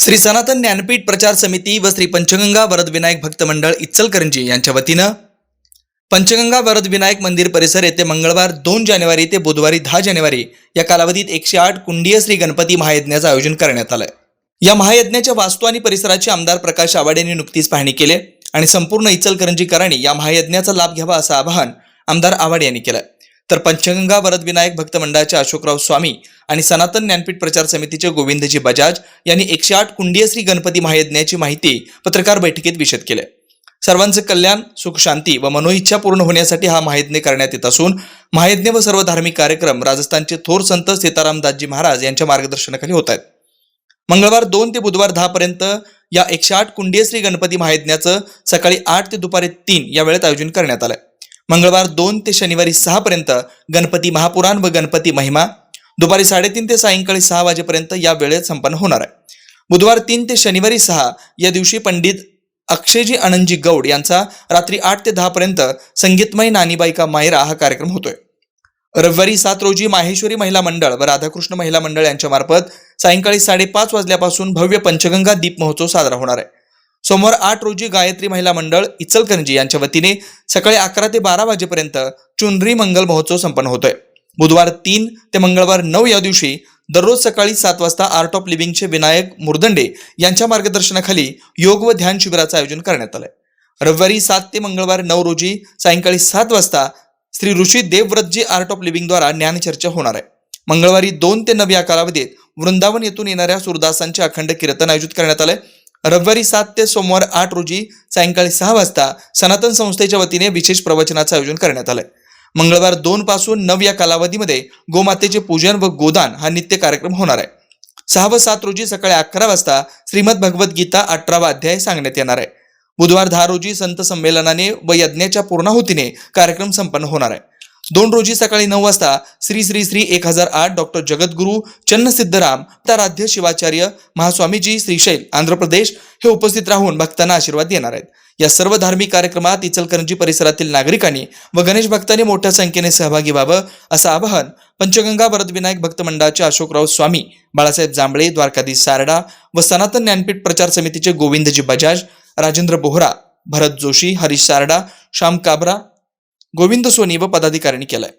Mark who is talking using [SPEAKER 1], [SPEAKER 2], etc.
[SPEAKER 1] श्री सनातन ज्ञानपीठ प्रचार समिती व श्री पंचगंगा वरद विनायक भक्त मंडळ इचलकरंजी यांच्या वतीनं पंचगंगा वरद विनायक मंदिर परिसर येथे मंगळवार दोन जानेवारी ते बुधवारी दहा जानेवारी या कालावधीत एकशे आठ कुंडीय श्री गणपती महायज्ञाचं आयोजन करण्यात आलंय या महायज्ञाच्या वास्तू आणि परिसराची आमदार प्रकाश आवाड यांनी नुकतीच पाहणी केली आणि संपूर्ण इचलकरंजीकरांनी या महायज्ञाचा लाभ घ्यावा असं आवाहन आमदार आवाड यांनी केलं. तर पंचगंगा वरद विनायक भक्त मंडळाचे अशोकराव स्वामी आणि सनातन ज्ञानपीठ प्रचार समितीचे गोविंदजी बजाज यांनी एकशे आठ कुंडीय श्री गणपती महायज्ञाची माहिती पत्रकार बैठकीत विशद केले. सर्वांचे कल्याण सुख शांती व मनोइच्छा पूर्ण होण्यासाठी हा महायज्ञ करण्यात येत असून महायज्ञ व सर्व धार्मिक कार्यक्रम राजस्थानचे थोर संत सीतारामदासजी महाराज यांच्या मार्गदर्शनाखाली होत आहेत. मंगळवार दोन ते बुधवार दहा पर्यंत या एकशे आठ कुंडीय श्री गणपती महायज्ञाचं सकाळी आठ ते दुपारी तीन या वेळेत आयोजन करण्यात आलंय. मंगळवार दोन ते शनिवारी सहा पर्यंत गणपती महापुराण व गणपती महिमा. दुपारी साडेतीन ते सायंकाळी सहा वाजेपर्यंत या वेळेत संपन्न होणार आहे. बुधवार तीन ते शनिवारी सहा या दिवशी पंडित अक्षयजी आनंदजी गौड यांचा रात्री आठ ते दहा पर्यंत संगीतमय नानीबाईका मायरा हा कार्यक्रम होतोय. रविवारी सात रोजी माहेश्वरी महिला मंडळ व राधाकृष्ण महिला मंडळ यांच्या मार्फत सायंकाळी साडेपाच वाजल्यापासून भव्य पंचगंगा दीप महोत्सव साजरा होणार आहे. सोमवार आठ रोजी गायत्री महिला मंडळ इचलकरंजी यांच्या वतीने सकाळी अकरा ते बारा वाजेपर्यंत चुनरी मंगल महोत्सव संपन्न होतोय. बुधवार तीन ते मंगळवार नऊ या दिवशी दररोज सकाळी सात वाजता आर्ट ऑफ लिव्हिंगचे विनायक मुर्दंडे यांच्या मार्गदर्शनाखाली योग व ध्यान शिबिराचं आयोजन करण्यात आलंय. रविवारी सात ते मंगळवार नऊ रोजी सायंकाळी सात वाजता श्री ऋषी देवव्रतजी आर्ट ऑफ लिव्हिंगद्वारा ज्ञानचर्चा होणार आहे. मंगळवारी दोन ते नऊ या कालावधीत वृंदावन येथून येणाऱ्या सुरदासांचे अखंड कीर्तन आयोजित करण्यात आलंय. रविवारी सात ते सोमवार आठ रोजी सायंकाळी सहा वाजता सनातन संस्थेच्या वतीने विशेष प्रवचनाचं आयोजन करण्यात आलंय. मंगळवार दोन पासून नऊ या कालावधीमध्ये गोमातेचे पूजन व गोदान हा नित्य कार्यक्रम होणार आहे. सहा व सात रोजी सकाळी अकरा वाजता श्रीमद भगवद्गीता अठरावा अध्याय सांगण्यात येणार आहे. बुधवार दहा रोजी संत संमेलनाने व यज्ञाच्या पूर्णाहुतीने कार्यक्रम संपन्न होणार आहे. दोन रोजी सकाळी नऊ वाजता श्री श्री श्री एक हजार आठ डॉक्टर जगद्गुरू चन्नसिद्धराम ताराध्य शिवाचार्य महास्वामीजी श्रीशैल आंध्र प्रदेश हे उपस्थित राहून भक्तांना आशीर्वाद देणार आहेत. या सर्व धार्मिक कार्यक्रमात इचलकरंजी परिसरातील नागरिकांनी व गणेश भक्तांनी मोठ्या संख्येने सहभागी व्हावं असं आवाहन पंचगंगा वरदविनायक भक्त मंडळाचे अशोकराव स्वामी बाळासाहेब जांभळे द्वारकाधीश सारडा व सनातन ज्ञानपीठ प्रचार समितीचे गोविंदजी बजाज राजेंद्र बोहरा भरत जोशी हरीश सारडा श्याम काबरा गोविंद सोनी व पदाधिकाऱ्यांनी केलाय.